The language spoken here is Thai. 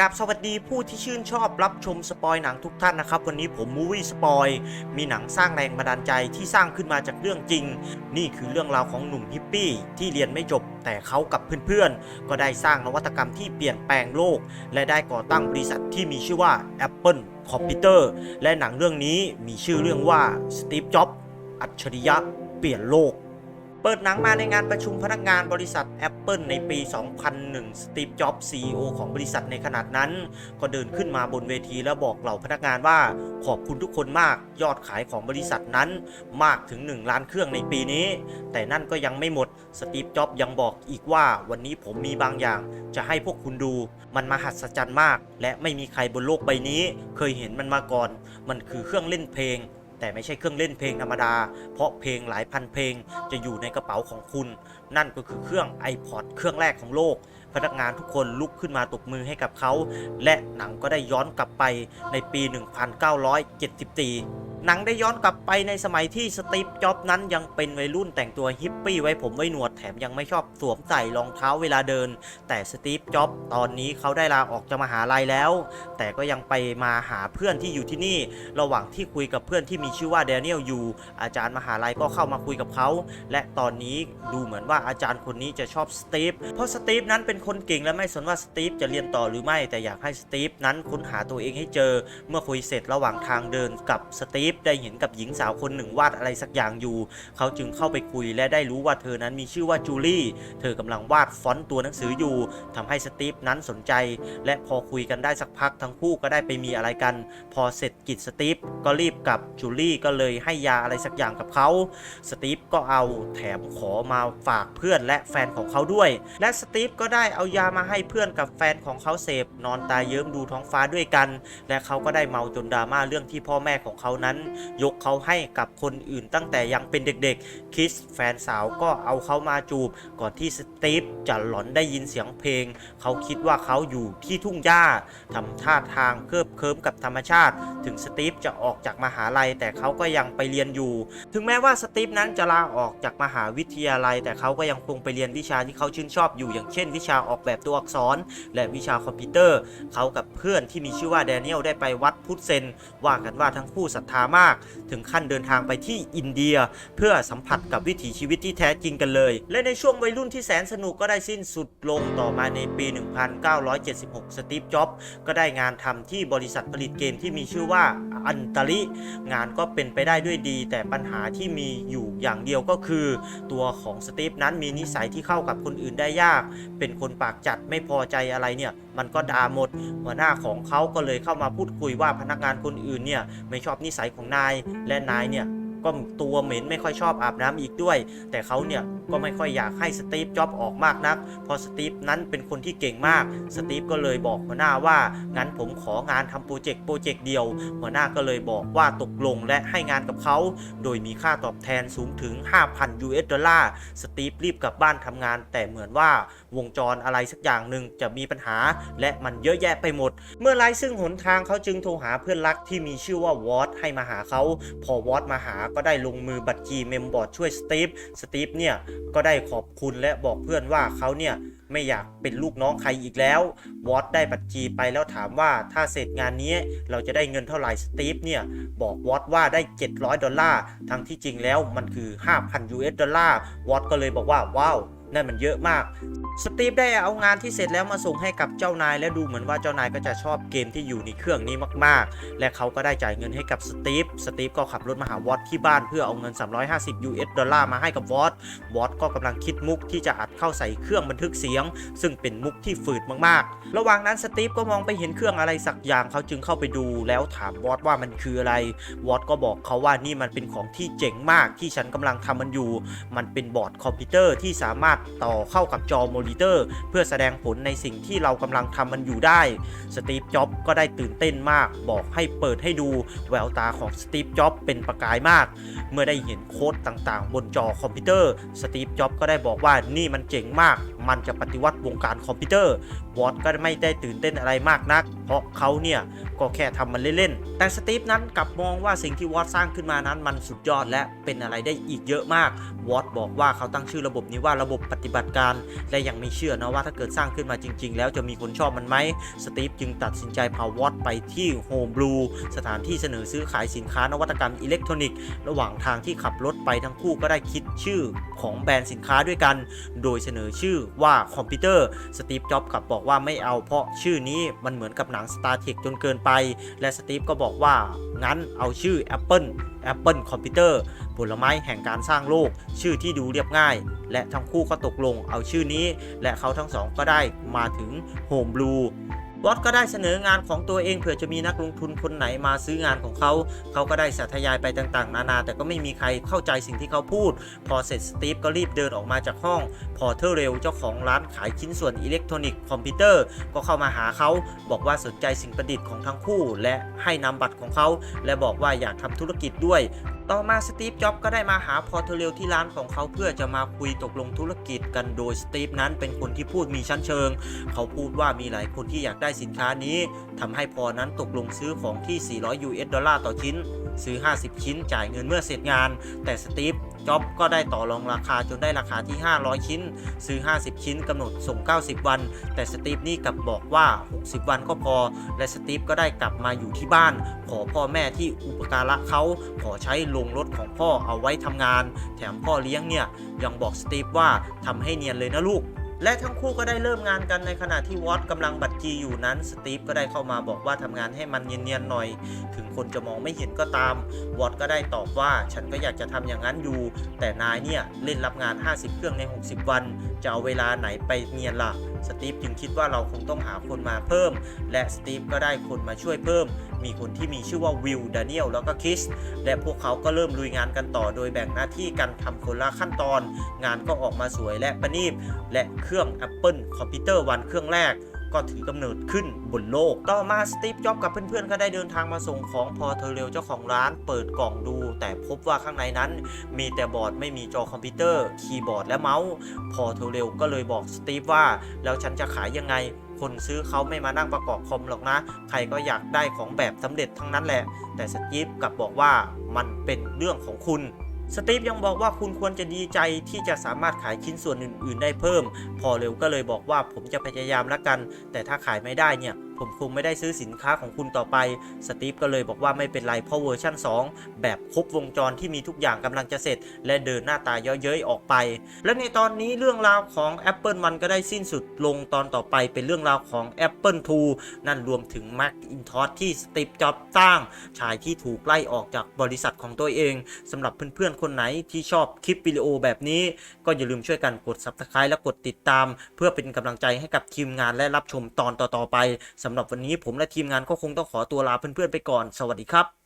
กับสวัสดีผู้ที่ชื่นชอบรับชมสปอยหนังทุกท่านนะครับ วันนี้ผมมูวี่สปอยมีหนังสร้างแรงบันดาลใจที่สร้างขึ้นมาจากเรื่องจริง นี่คือเรื่องราวของหนุ่มฮิปปี้ที่เรียนไม่จบ แต่เขากับเพื่อนๆ ก็ได้สร้างนวัตกรรมที่เปลี่ยนแปลงโลก และได้ก่อตั้งบริษัทที่มีชื่อว่า Apple Computer และหนังเรื่องนี้มีชื่อเรื่องว่า Steve Jobs อัจฉริยะเปลี่ยนโลก เปิดหนังมาในงานประชุมพนักงานบริษัท Apple ในปี 2001 สตีฟ จ็อบส์ CEO ของบริษัทในขนาดนั้น ก็เดินขึ้นมาบนเวทีแล้วบอกเหล่าพนักงานว่า ขอบคุณทุกคนมาก ยอดขายของบริษัทนั้นมากถึง 1 ล้านเครื่องในปีนี้ แต่นั่นก็ยังไม่หมด สตีฟ จ็อบส์ยังบอกอีกว่า วันนี้ผมมีบางอย่าง จะให้พวกคุณดู มันมหัศจรรย์มาก และไม่มีใครบนโลกใบนี้ เคยเห็นมันมาก่อน มันคือเครื่องเล่นเพลง แต่ไม่ใช่เครื่องเล่นเพลงธรรมดา เพราะเพลงหลายพันเพลงจะอยู่ในกระเป๋าของคุณ นั่นก็คือเครื่อง iPod เครื่องแรกของโลก พนักงานทุกคนลุกขึ้นมาตบมือให้กับเขา และหนังก็ได้ย้อนกลับไปในปี 1974 หนังได้ย้อนกลับไปในสมัยที่สตีฟ จ็อบนั้นยังเป็นวัยรุ่นแต่งตัวฮิปปี้ไว้ผมไว้หนวดแถมยังไม่ชอบสวมใส่รองเท้าเวลาเดิน แต่สตีฟ จ็อบตอนนี้เขาได้ลาออกจากมหาลัยแล้ว แต่ก็ยังไปมาหาเพื่อนที่อยู่ที่นี่ ระหว่างที่คุยกับเพื่อนที่มีชื่อว่าแดเนียลอยู่อาจารย์มหาลัยก็เข้ามาคุยกับเขา และตอนนี้ดูเหมือนว่าอาจารย์คนนี้จะชอบสตีฟ เพราะสตีฟนั้นเป็นคนเก่งและไม่สนว่าสตีฟจะเรียนต่อหรือไม่ แต่อยากให้สตีฟนั้นค้นหาตัวเองให้เจอ เมื่อคุยเสร็จระหว่างทางเดินกับสตีฟได้เห็นกับหญิงสาวคนหนึ่งวาดอะไรสักอย่างอยู่ เขาจึงเข้าไปคุยและได้รู้ว่าเธอนั้นมีชื่อว่าจูลี่ เธอกำลังวาดฟอนต์ตัวหนังสืออยู่ทำให้สตีฟนั้นสนใจ และพอคุยกันได้สักพักทั้งคู่ก็ได้ไปมีอะไรกัน พอเสร็จกิจสตีฟก็รีบกลับจูลี่ก็เลยให้ยาอะไรสักอย่างกับเขา สตีฟก็เอาแถมขอมาฝากเพื่อนและแฟนของเขาด้วย และสตีฟก็ได้เอายามาให้เพื่อนกับแฟนของเขาเสพนอนตายเยิ้มดูท้องฟ้าด้วยกัน และเขาก็ได้เมาจนดราม่าเรื่องที่พ่อแม่ของเขานั้นยกเขาให้กับคนอื่นตั้งแต่ยังเป็นเด็กๆ คิสแฟนสาวก็เอาเขามาจูบ ก่อนที่สตีฟจะหลอนได้ยินเสียงเพลง เขาคิดว่าเขาอยู่ที่ทุ่งหญ้าทำท่าทางเคลิบเคลิ้มกับธรรมชาติ ถึงสตีฟจะออกจากมหาลัย แต่เขาก็ยังไปเรียนอยู่ ถึงแม้ว่าสตีฟนั้นจะลาออกจากมหาวิทยาลัย แต่เขาก็ยังคงไปเรียนวิชาที่เขาชื่นชอบอยู่อย่างเช่น วิชาออกแบบตัวอักษร และวิชาคอมพิวเตอร์ เขากับเพื่อนที่มีชื่อว่าแดเนียลได้ไปวัดพุทธเซนว่ากันว่าทั้งคู่ศรัทธามาก ถึงขั้นเดินทางไปที่อินเดีย เพื่อสัมผัสกับวิถีชีวิตที่แท้จริงกันเลย และในช่วงวัยรุ่นที่แสนสนุกก็ได้สิ้นสุดลงต่อมาในปี 1976 สตีฟ จ็อบส์ก็ได้งานทำที่บริษัทผลิตเกมที่มีชื่อว่าอันตาลิงานก็เป็นไปได้ด้วยดี แต่ปัญหาที่มีอยู่อย่างเดียวก็คือ ตัวของสตีฟนั้นมีนิสัยที่เข้ากับคนอื่นได้ยาก เป็นคนปากจัดไม่พอใจอะไรเนี่ยมันก็ด่าหมดหัวหน้าของเขาก็เลยเข้ามาพูดคุยว่าพนักงานคนอื่นเนี่ยไม่ชอบนิสัยของนาย และนายเนี่ยก็ตัวเหม็นไม่ค่อยชอบอาบน้ำอีกด้วย แต่เขาเนี่ย ก็ไม่ค่อยอยากให้สตีฟจ็อบออกมากนักเพราะสตีฟนั้นเป็นคนที่เก่งมาก สตีฟก็เลยบอกหัวหน้าว่า งั้นผมของานทำโปรเจกต์โปรเจกต์เดียว หัวหน้าก็เลยบอกว่าตกลงและให้งานกับเขา โดยมีค่าตอบแทนสูงถึง 5,000 US ดอลลาร์ สตีฟรีบกลับบ้านทำงาน แต่เหมือนว่าวงจรอะไรสักอย่างหนึ่งจะมีปัญหา และมันเยอะแยะไปหมด เมื่อไร้ซึ่งหนทางเขาจึงโทรหาเพื่อนรักที่มีชื่อว่าวอตให้มาหาเขา พอวอตมาหาก็ได้ลงมือบัตรจีเมมบอร์ดช่วยสตีฟ สตีฟเนี่ยก็ได้ขอบคุณและบอกเพื่อนว่าเขาเนี่ยไม่อยากเป็นลูกน้องใครอีกแล้ว วอตได้บัตรจีไปแล้วถามว่าถ้าเสร็จงานนี้เราจะได้เงินเท่าไหร่สตีฟเนี่ยบอกวอตว่าได้ 700 ดอลลาร์ ทั้งที่จริงแล้วมันคือ 5,000 US ดอลลาร์ วอตก็เลยบอกว่าว้าว นั่นมันเยอะมาก สตีฟได้เอางานที่เสร็จแล้วมาส่งให้กับเจ้านาย และดูเหมือนว่าเจ้านายก็จะชอบเกมที่อยู่ในเครื่องนี้มากๆ และเขาก็ได้จ่ายเงินให้กับสตีฟ สตีฟก็ขับรถมาหาวอตที่บ้านเพื่อเอาเงิน 350 US ดอลลาร์มาให้กับวอตวอตก็กำลังคิดมุกที่จะอัดเข้าใส่เครื่องบันทึกเสียง ซึ่งเป็นมุกที่ฝืดมากๆ ระหว่างนั้นสตีฟก็มองไปเห็นเครื่องอะไรสักอย่างเขาจึงเข้าไปดู แล้วถามวอตว่ามันคืออะไร วอตก็บอกเขาว่านี่มันเป็นของที่เจ๋งมากที่ฉันกำลังทำมันอยู่ มันเป็นบอร์ดคอมพิวเตอร์ที่สามารถต่อเข้ากับจอมอนิเตอร์ เพื่อแสดงผลในสิ่งที่เรากำลังทำมันอยู่ได้ สตีฟ จ็อบส์ก็ได้ตื่นเต้นมาก บอกให้เปิดให้ดู แววตาของสตีฟ จ็อบส์เป็นประกายมาก เมื่อได้เห็นโค้ดต่างๆ บนจอคอมพิวเตอร์ สตีฟ จ็อบส์ก็ได้บอกว่านี่มันเจ๋งมาก มันจะปฏิวัติวงการคอมพิวเตอร์วอตก็ไม่ได้ตื่นเต้นอะไรมากนัก เพราะเขาเนี่ยก็แค่ทำมันเล่นๆ แต่สตีฟนั้นกลับมองว่าสิ่งที่วอตสร้างขึ้นมานั้นมันสุดยอดและเป็นอะไรได้อีกเยอะมาก วอตบอกว่าเขาตั้งชื่อระบบนี้ว่าระบบปฏิบัติการ และยังไม่เชื่อนะว่าถ้าเกิดสร้างขึ้นมาจริง ๆ แล้วจะมีคนชอบมันไหม สตีฟจึงตัดสินใจพาวอตไปที่โฮมบลูสถานที่เสนอซื้อขายสินค้านวัตกรรมอิเล็กทรอนิกส์ ระหว่างทางที่ขับรถไปทั้งคู่ก็ได้คิดชื่อของแบรนด์สินค้าด้วยกัน โดยเสนอชื่อว่าคอมพิวเตอร์สตีฟจ็อบส์กับบอกว่าไม่เอาเพราะชื่อนี้มันเหมือนกับหนัง Star Trek จนเกินไป และสตีฟก็บอกว่างั้นเอาชื่อ Apple Apple คอมพิวเตอร์ผลไม้แห่งการสร้างโลก ชื่อที่ดูเรียบง่าย และทั้งคู่ก็ตกลงเอาชื่อนี้ และเขาทั้งสองก็ได้มาถึง Home Blue บอสก็ได้เสนองานของตัวเองเผื่อจะมีนักลงทุนคนไหนมาซื้องานของเขา เขาก็ได้สาธยายไปต่างๆ นานา แต่ก็ไม่มีใครเข้าใจสิ่งที่เขาพูด พอเสร็จสตีฟก็รีบเดินออกมาจากห้อง พอเทอร์เรลเจ้าของร้านขายชิ้นส่วนอิเล็กทรอนิกส์คอมพิวเตอร์ก็เข้ามาหาเขาบอกว่าสนใจสิ่งประดิษฐ์ของทั้งคู่ และให้นำบัตรของเขา และบอกว่าอยากทำธุรกิจด้วย ต่อมาสตีฟ จ็อบก็ได้มาหาพอเทเรลที่ร้านของเขาเพื่อจะมาคุยตกลงธุรกิจกันโดยสตีฟนั้นเป็นคนที่พูดมีชั้นเชิง เขาพูดว่ามีหลายคนที่อยากได้สินค้านี้ทำให้พอนั้นตกลงซื้อของที่ 400 US ดอลลาร์ต่อชิ้น ซื้อ 50 ชิ้นจ่ายเงินเมื่อเสร็จงาน แต่สตีฟ จ็อบก็ได้ต่อรองราคาจนได้ราคาที่ 500 ชิ้น ซื้อ 50 ชิ้นกำหนดส่ง 90 วัน แต่สตีฟนี่กลับบอกว่า 60 วันก็พอ และสตีฟก็ได้กลับมาอยู่ที่บ้าน ขอพ่อแม่ที่อุปการะเขาขอใช้ลงรถของพ่อเอาไว้ทำงาน แถมพ่อเลี้ยงเนี่ยยังบอกสตีฟว่าทำให้เนียนเลยนะลูก และทั้งคู่ก็ได้เริ่มงานกันในขณะที่วอตกำลังบัดจีอยู่นั้นสตีฟก็ได้เข้ามาบอกว่าทำงานให้มันเนียนๆหน่อย ถึงคนจะมองไม่เห็นก็ตามวอตก็ได้ตอบว่าฉันก็อยากจะทำอย่างนั้นอยู่ แต่นายเนี่ยเล่นรับงาน 50 เครื่องใน 60 วัน จะเอาเวลาไหนไปเนียนล่ะ สตีฟจึงคิดว่าเราคงต้องหาคนมาเพิ่ม และสตีฟก็ได้คนมาช่วยเพิ่ม มีคนที่มีชื่อว่าวิลดานิเอลแล้วก็คิสและพวกเขาก็เริ่มลุยงานกันต่อ โดยแบ่งหน้าที่กันทำคนละขั้นตอน งานก็ออกมาสวยและประณีตและเครื่อง Apple คอมพิวเตอร์วันเครื่องแรก ก็ถือกำเนิดขึ้นบนโลก ต่อมาสตีฟจ็อบกับเพื่อนๆก็ได้เดินทางมาส่งของพอเทอร์เรลเจ้าของร้านเปิดกล่องดู แต่พบว่าข้างในนั้น มีแต่บอร์ดไม่มีจอคอมพิวเตอร์ คีย์บอร์ดและเมาส์ พอเทอร์เรลก็เลยบอกสตีฟว่า แล้วฉันจะขายยังไงคนซื้อเขาไม่มานั่งประกอบคอมหรอกนะ ใครก็อยากได้ของแบบสำเร็จทั้งนั้นแหละ แต่สตีฟกลับบอกว่ามันเป็นเรื่องของคุณ สตีฟยังบอกว่าคุณควรจะดีใจที่จะสามารถขายชิ้นส่วนอื่น ๆ ได้เพิ่ม พอเร็วก็เลยบอกว่าผมจะพยายามละกัน แต่ถ้าขายไม่ได้เนี่ย ผมคงไม่ได้ซื้อสินค้าของคุณต่อไป สตีฟก็เลยบอกว่าไม่เป็นไรเพราะเวอร์ชัน2 แบบครบวงจรที่มีทุกอย่างกำลังจะเสร็จ และเดินหน้าตาเย้ยๆออกไป และในตอนนี้เรื่องราวของ Apple มันก็ได้สิ้นสุดลงตอนต่อไปเป็นเรื่องราวของ Apple II นั่นรวมถึง Macintosh ที่สตีฟจ็อบส์สร้างชายที่ถูกไล่ออกจากบริษัทของตัวเองสำหรับเพื่อนๆคนไหนที่ชอบคลิปวิดีโอแบบนี้ก็อย่าลืมช่วยกันกด Subscribe และกดติดตาม เพื่อเป็นกำลังใจให้กับทีมงานและรับชมตอนต่อๆไปสำหรับวันนี้ผมและทีมงานก็คงต้องขอตัวลาเพื่อนๆไปก่อน สวัสดีครับ